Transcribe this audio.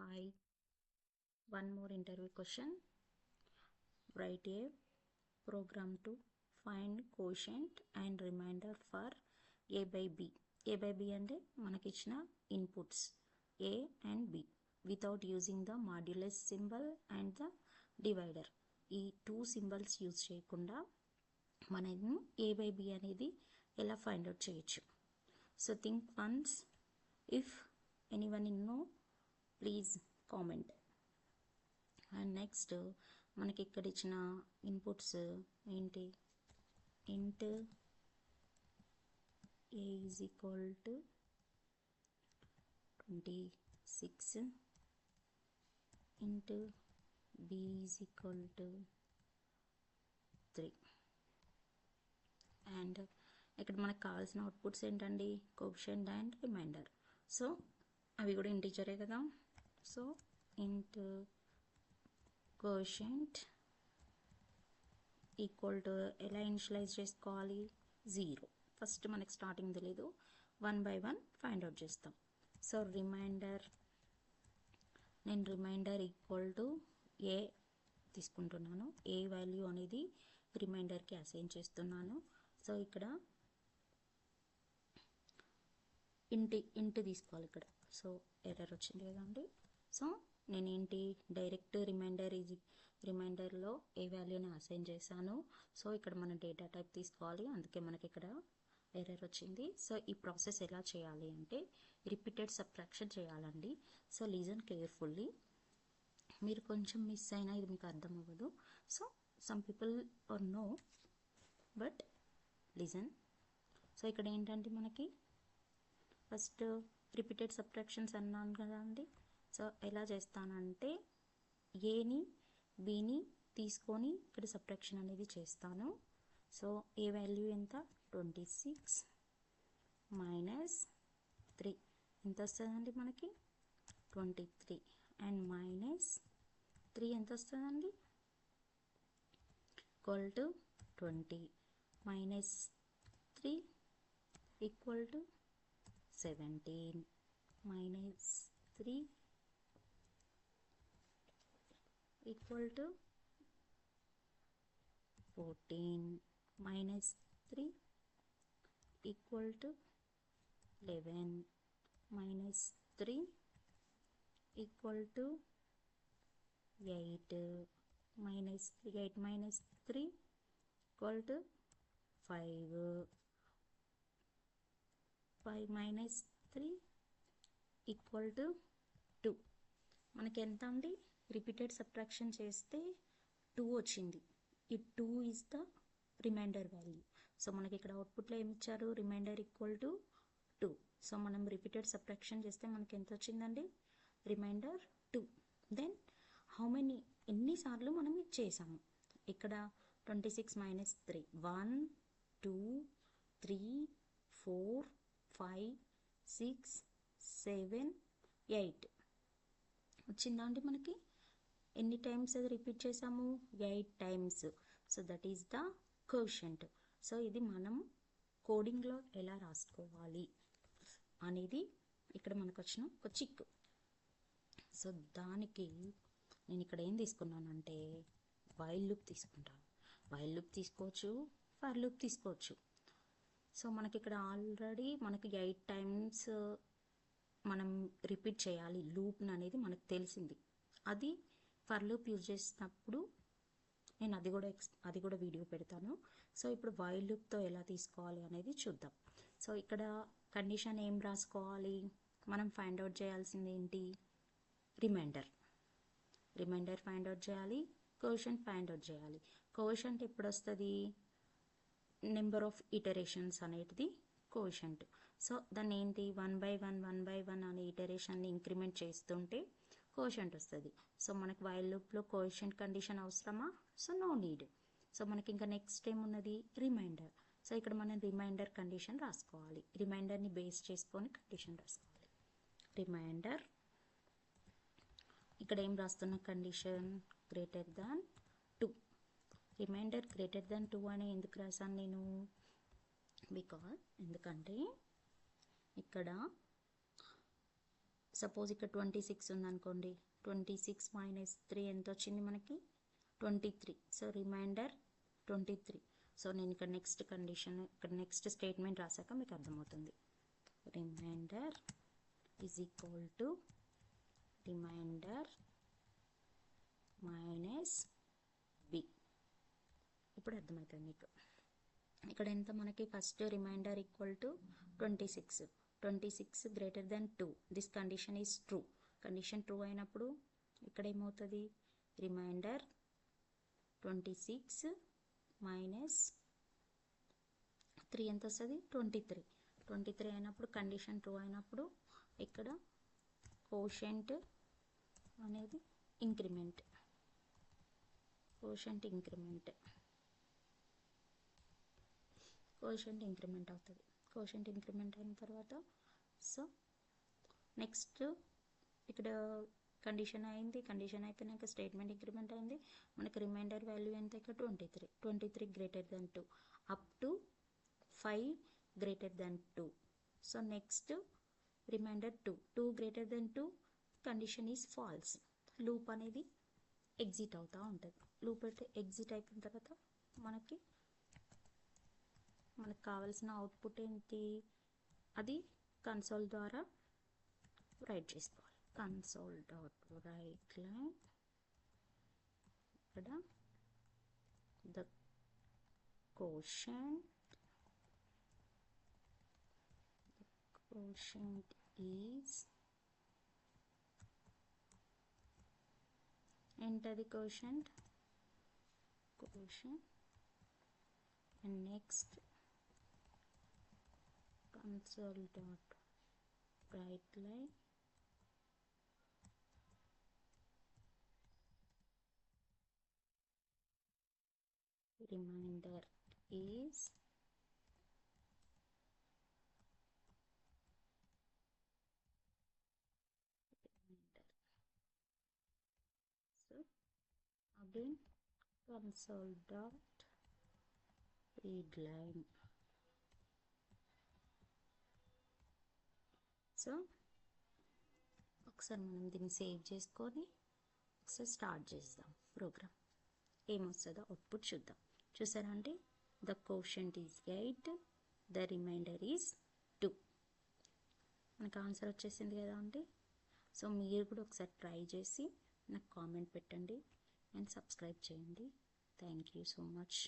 Hi. One more interview question. Write a program to find quotient and remainder for A by B. A by B అంటే మనకిచ్చిన inputs A and B without using the modulus symbol and the divider. ఈ two symbols use చేయకుండా మనం A by B అనేది ఎలా find out చేయొచ్చు so think once if anyone in know please comment. And next మనకి ఇక్కడ ఇచ్చిన inputs ఏంటి? Int A is equal to twenty six int B is equal to three and ఇక్కడ మనకు కావాల్సిన అవుట్పుట్స్ ఏంటండి? కోప్షన్ అండ్ రిమైండర్ సో అవి కూడా ఇంటీజరే కదా? So int quotient equal to ఎలా ఇనిషియలైజ్ చేసుకోవాలి? జీరో ఫస్ట్ మనకి స్టార్టింగ్ తెలియదు one by one find out చేస్తాం. సో రిమైండర్ నేను రిమైండర్ ఈక్వల్ టు ఏ తీసుకుంటున్నాను. ఏ వాల్యూ అనేది రిమైండర్కి అసైన్ చేస్తున్నాను. సో ఇక్కడ ఇంటి ఇంటి తీసుకోవాలి ఇక్కడ. సో ఎర్రర్ వచ్చింది కదండి. సో నేను ఏంటి డైరెక్ట్ రిమైండర్ ఈజ్ రిమైండర్లో ఏ వాల్యూని అసైన్ చేశాను. సో ఇక్కడ మనం డేటా టైప్ తీసుకోవాలి. అందుకే మనకి ఇక్కడ ఎర్రర్ వచ్చింది. సో ఈ ప్రాసెస్ ఎలా చేయాలి అంటే రిపీటెడ్ సబ్ట్రాక్షన్ చేయాలండి. So listen carefully. మీరు కొంచెం మిస్ అయినా ఇది మీకు అర్థం అవ్వదు. So some people are no but listen. So ఇక్కడ ఏంటంటే మనకి? ఫస్ట్ రిపీటెడ్ సబ్ట్రాక్షన్స్ అన్నాను కదా అండి. సో ఎలా చేస్తానంటే ఏని బీని తీసుకొని ఇక్కడ సబ్ట్రాక్షన్ అనేది చేస్తాను. సో ఏ వాల్యూ ఎంత? ట్వంటీ సిక్స్ మైనస్ త్రీ ఎంత వస్తుందండి మనకి? Twenty three and minus three ఎంత వస్తుందండి? Equal to twenty minus three equal to seventeen minus three equal to fourteen minus three equal to eleven minus three equal to eight minus three eight minus three equal to five five minus three equal to two మనకి ఎంత అండి repeated subtraction చేస్తే two వచ్చింది. ఈ two is the remainder value so మనకి ఇక్కడ అవుట్పుట్లో ఏమి ఇచ్చారు? Remainder equal to two so మనం రిపీటెడ్ సబ్ట్రాక్షన్ చేస్తే మనకి ఎంత వచ్చిందండి? Remainder two then how many ఎన్నిసార్లు మనం ఇది చేసాము? ఇక్కడ twenty six minus three one two three four five six seven eight వచ్చిందా అండి మనకి? ఎన్ని టైమ్స్ అది రిపీట్ చేసాము eight times. So that is the quotient so ఇది మనం కోడింగ్లో ఎలా రాసుకోవాలి అనేది ఇక్కడ మనకు వచ్చిన ఒక చిక్కు. సో దానికి నేను ఇక్కడ ఏం తీసుకున్నానంటే వైల్ లుక్ తీసుకుంటాను వైల్ లుక్ తీసుకోవచ్చు ఫర్ లుక్ తీసుకోవచ్చు. సో మనకి ఇక్కడ ఆల్రెడీ మనకి ఎయిట్ టైమ్స్ మనం రిపీట్ చేయాలి. లూప్ అనేది మనకు తెలిసింది. అది ఫర్ లూప్ యూజ్ చేసినప్పుడు నేను అది కూడా ఎక్స్ అది కూడా వీడియో పెడతాను. సో ఇప్పుడు వైల్ లూప్తో ఎలా తీసుకోవాలి అనేది చూద్దాం. సో ఇక్కడ కండిషన్ ఏం రాసుకోవాలి? మనం ఫైండ్ అవుట్ చేయాల్సింది ఏంటి? రిమైండర్ రిమైండర్ ఫైండ్ అవుట్ చేయాలి కోషంట్ ఫైండ్ అవుట్ చేయాలి. కోషంట్ ఎప్పుడు వస్తుంది నెంబర్ ఆఫ్ ఇటరేషన్స్ అనేది కోషంట్ సో దాన్ని ఏంటి? One by one one by one అనే ఇటరేషన్ని ఇంక్రిమెంట్ చేస్తుంటే కోషంట్ వస్తుంది. సో మనకి వైల్ లూప్లో కోషంట్ కండిషన్ అవసరమా? సో నో నీడ్ సో మనకి ఇంకా నెక్స్ట్ ఏమున్నది? రిమైండర్ సో ఇక్కడ మనం రిమైండర్ కండిషన్ రాసుకోవాలి. రిమైండర్ని బేస్ చేసుకొని కండిషన్ రాసుకోవాలి. రిమైండర్ ఇక్కడ ఏం రాస్తున్న condition greater than two remainder greater than two అని ఎందుకు రాశాను నేను? బికాజ్ ఎందుకంటే ఇక్కడ సపోజ్ ఇక్కడ ట్వంటీ సిక్స్ ఉందనుకోండి. ట్వంటీ సిక్స్ మైనస్ త్రీ ఎంత వచ్చింది మనకి? Twenty three. So remainder twenty three. So నేను ఇక్కడ నెక్స్ట్ కండిషన్ ఇక్కడ నెక్స్ట్ స్టేట్మెంట్ రాసాక మీకు అర్థమవుతుంది. Remainder is equal to remainder minus B ఇప్పుడు అర్థమవుతుంది మీకు. ఇక్కడ ఎంత మనకి? First remainder equal to twenty six. Twenty six greater than two. This condition is true condition true అయినప్పుడు ఇక్కడ ఏమవుతుంది remainder twenty six minus three ఎంత వస్తుంది ట్వంటీ త్రీ. ట్వంటీ త్రీ అయినప్పుడు కండిషన్ ట్రూ అయినప్పుడు ఇక్కడ కోషెంట్ అనేది increment quotient increment quotient increment అవుతుంది. కోషెంట్ ఇంక్రిమెంట్ అయిన తర్వాత సో నెక్స్ట్ ఇక్కడ కండిషన్ అయింది. కండిషన్ అయిపోయినాక స్టేట్మెంట్ ఇంక్రిమెంట్ అయింది. మనకి రిమైండర్ వాల్యూ ఎంత? ఇక్కడ twenty three. Twenty three greater than two. Up to five greater than two. So next remainder two. Two greater than two condition is false. Loop అనేది exit అవుతూ ఉంటుంది. Loop అయితే exit అయిపోయిన తర్వాత మనకి మనకు కావాల్సిన అవుట్పుట్ ఏంటి? అది కన్సోల్ ద్వారా రైట్ చేసుకోవాలి. కన్సోల్ డాట్ రైట్ లైన్ ఇక్కడ the quotient quotient is enter the quotient quotient and next console dot write line reminder is reminder. So again console dot read line so ఒకసారి మనం దీన్ని save చేసుకొని ఒకసారి start చేద్దాం programme. ఏమొస్తుందో output చూద్దాం. చూసారా అంటే the quotient is eight the remainder is two మనకు ఆన్సర్ వచ్చేసింది కదా అండి? సో మీరు కూడా ఒకసారి ట్రై చేసి నాకు కామెంట్ పెట్టండి. అండ్ సబ్స్క్రైబ్ చేయండి. Thank you so much